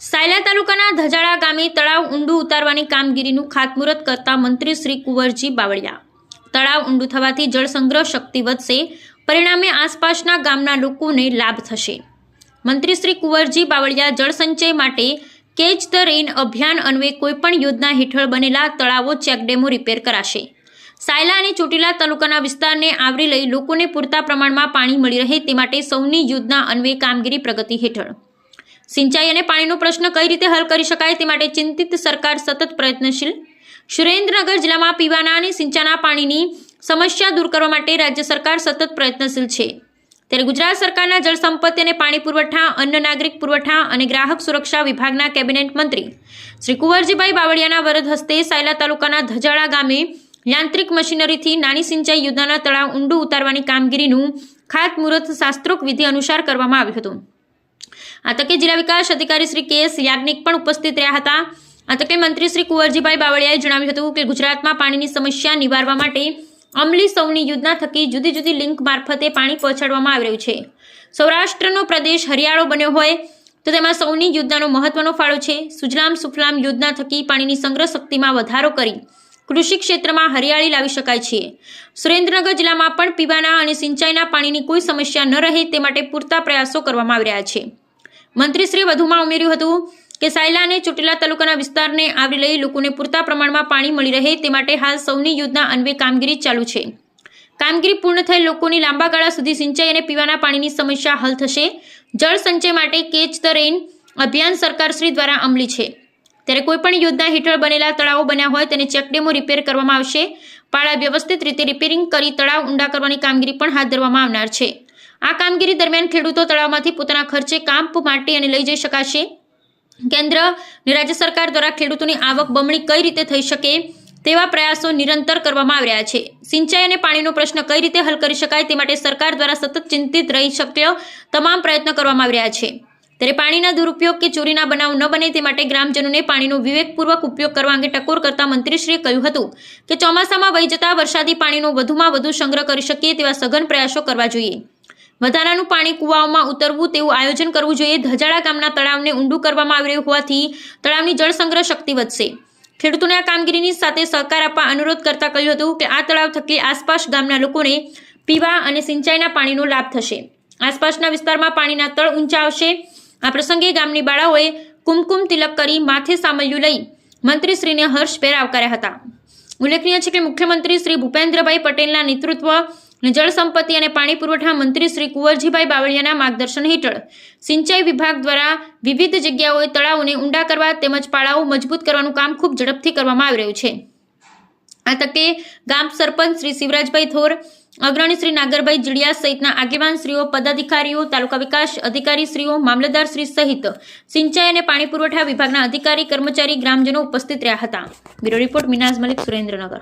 સાયલા તાલુકાના ધજાળા ગામે તળાવ ઊંડું ઉતારવાની કામગીરીનું ખાતમુહૂર્ત કરતા મંત્રી શ્રી કુંવરજી બાવળિયા. તળાવ ઊંડું થવાથી જળ સંગ્રહ શક્તિ વધશે, પરિણામે આસપાસના ગામના લોકોને લાભ થશે. મંત્રી શ્રી કુંવરજી બાવળિયા જળસંચય માટે કેચ ધ રેઇન અભિયાન અન્વયે કોઈપણ યોજના હેઠળ બનેલા તળાવો ચેકડેમો રિપેર કરાશે. સાયલા અને ચોટીલા તાલુકાના વિસ્તારને આવરી લઈ લોકોને પૂરતા પ્રમાણમાં પાણી મળી રહે તે માટે સૌની યોજના અન્વયે કામગીરી પ્રગતિ હેઠળ. સિંચાઈ અને પાણીનો પ્રશ્ન કઈ રીતે હલ કરી શકાય તે માટે ચિંતિત સરકાર સતત પ્રયત્નશીલ. સુરેન્દ્રનગર જિલ્લામાં પીવાના અને સિંચાના પાણીની સમસ્યા દૂર કરવા માટે રાજ્ય સરકાર સતત પ્રયત્નશીલ છે. ત્યારે ગુજરાત સરકારના જળ સંપત્તિ અને પાણી પુરવઠા, અન્ન નાગરિક પુરવઠા અને ગ્રાહક સુરક્ષા વિભાગના કેબિનેટ મંત્રી શ્રી કુંવરજીભાઈ બાવળિયાના વરદ હસ્તે સાયલા તાલુકાના ધજાળા ગામે યાંત્રિક મશીનરીથી નાની સિંચાઈ યોજનાના તળાવ ઊંડું ઉતારવાની કામગીરીનું ખાતમુહૂર્ત શાસ્ત્રોક વિધિ અનુસાર કરવામાં આવ્યું હતું. આ જિલ્લા વિકાસ અધિકારી શ્રી કે એસ યાજ્ઞિક પણ ઉપસ્થિત રહ્યા હતા. આ તકે મંત્રી શ્રી કુંવરજીભાઈ બાવળિયાએ જણાવ્યું હતું કે ગુજરાતમાં પાણીની સમસ્યા નિવારવા માટે અમલી સૌની યોજના થકી જુદી જુદી લિંક મારફતે પાણી પહોંચાડવામાં આવી રહ્યું છે. સૌરાષ્ટ્રનો પ્રદેશ હરિયાળો બન્યો હોય તો તેમાં સૌની યોજનાનો મહત્વનો ફાળો છે. સુજલામ સુફલામ યોજના થકી પાણીની સંગ્રહ શક્તિમાં વધારો કરી કૃષિ ક્ષેત્રમાં હરિયાળી લાવી શકાય છે. સુરેન્દ્રનગર જિલ્લામાં પણ પીવાના અને સિંચાઈના પાણીની કોઈ સમસ્યા ન રહે તે માટે પૂરતા પ્રયાસો કરવામાં આવી રહ્યા છે. મંત્રીશ્રીએ વધુમાં ઉમેર્યું હતું કે સાયલા અને ચોટીલા તાલુકાના વિસ્તારને આવરી લઈ લોકોને પૂરતા પ્રમાણમાં પાણી મળી રહે તે માટે હાલ સૌની યોજના અન્વે કામગીરી ચાલુ છે. કામગીરી પૂર્ણ થઈ લોકોની લાંબા ગાળા સુધી સિંચાઈ અને પીવાના પાણીની સમસ્યા હલ થશે. જળ સંચય માટે કેચ ધ રેઇન અભિયાન સરકારશ્રી દ્વારા અમલી છે. ત્યારે કોઈપણ યોજના હેઠળ બનેલા તળાવો બન્યા હોય તેને ચેકડેમો રિપેર કરવામાં આવશે. પાળા વ્યવસ્થિત રીતે રિપેરિંગ કરી તળાવ ઊંડા કરવાની કામગીરી પણ હાથ ધરવામાં આવનાર છે. આ કામગીરી દરમિયાન ખેડૂતો તળાવમાંથી પોતાના ખર્ચે કામ માટી અને લઈ જઈ શકાશે. કેન્દ્ર અને રાજ્ય સરકાર દ્વારા ખેડૂતોની આવક બમણી કઈ રીતે થઈ શકે તેવા પ્રયાસો નિરંતર કરવામાં આવી રહ્યા છે. સિંચાઈ અને પાણીનો પ્રશ્ન કઈ રીતે હલ કરી શકાય તે માટે સરકાર દ્વારા સતત ચિંતિત રહી શક્ય તમામ પ્રયત્નો કરવામાં આવી રહ્યા છે. ત્યારે પાણીના દુરુપયોગ કે ચોરીના બનાવ ન બને તે માટે ગ્રામજનોને પાણીનો વિવેકપૂર્વક ઉપયોગ કરવા અંગે ટકોર કરતા મંત્રીશ્રીએ કહ્યું હતું કે ચોમાસામાં વહી જતા વરસાદી પાણીનો વધુમાં વધુ સંગ્રહ કરી શકીએ તેવા સઘન પ્રયાસો કરવા જોઈએ. વધારાનું પાણી કુવાઓમાં ઉતરવું તેવું આયોજન કરવું જોઈએ. ધજાળા ગામના તળાવને ઊંડું કરવામાં આવી રહ્યું હોવાથી તળાવની જળસંગ્રહ શક્તિ વધશે. ખેડૂતોને આ કામગીરીની સાથે સહકાર આપવા અનુરોધ કરતા કહ્યું હતું કે આ તળાવ થકી આસપાસ ગામના લોકોને પીવા અને સિંચાઈના પાણીનો લાભ થશે. આસપાસના વિસ્તારમાં પાણીના તળ ઊંચા આવશે. આ પ્રસંગે ગામની બાળાઓએ કુમકુમ તિલક કરી માથે સામૈયું લઈ મંત્રીશ્રીને હર્ષભેર આવકાર્યા હતા. ઉલ્લેખનીય છે કે મુખ્યમંત્રી શ્રી ભૂપેન્દ્રભાઈ પટેલના નેતૃત્વ અને જળ સંપત્તિ અને પાણી પુરવઠા મંત્રી શ્રી કુંવરજીભાઈ બાવળિયાના માર્ગદર્શન હેઠળ સિંચાઈ વિભાગ દ્વારા વિવિધ જગ્યાઓએ તળાવોને ઊંડા કરવા તેમજ પાળાઓ મજબૂત કરવાનું કામ ખૂબ ઝડપથી કરવામાં આવી રહ્યું છે. આ તકે ગામ સરપંચ શ્રી શિવરાજભાઈ થોર, અગ્રણી શ્રી નાગરભાઈ જીડિયા સહિતના આગેવાન શ્રીઓ, પદાધિકારીઓ, તાલુકા વિકાસ અધિકારી શ્રીઓ, મામલતદાર શ્રી સહિત સિંચાઈ અને પાણી પુરવઠા વિભાગના અધિકારી, કર્મચારી, ગ્રામજનો ઉપસ્થિત રહ્યા હતા. Bureau report Minaz Malik, Surendranagar.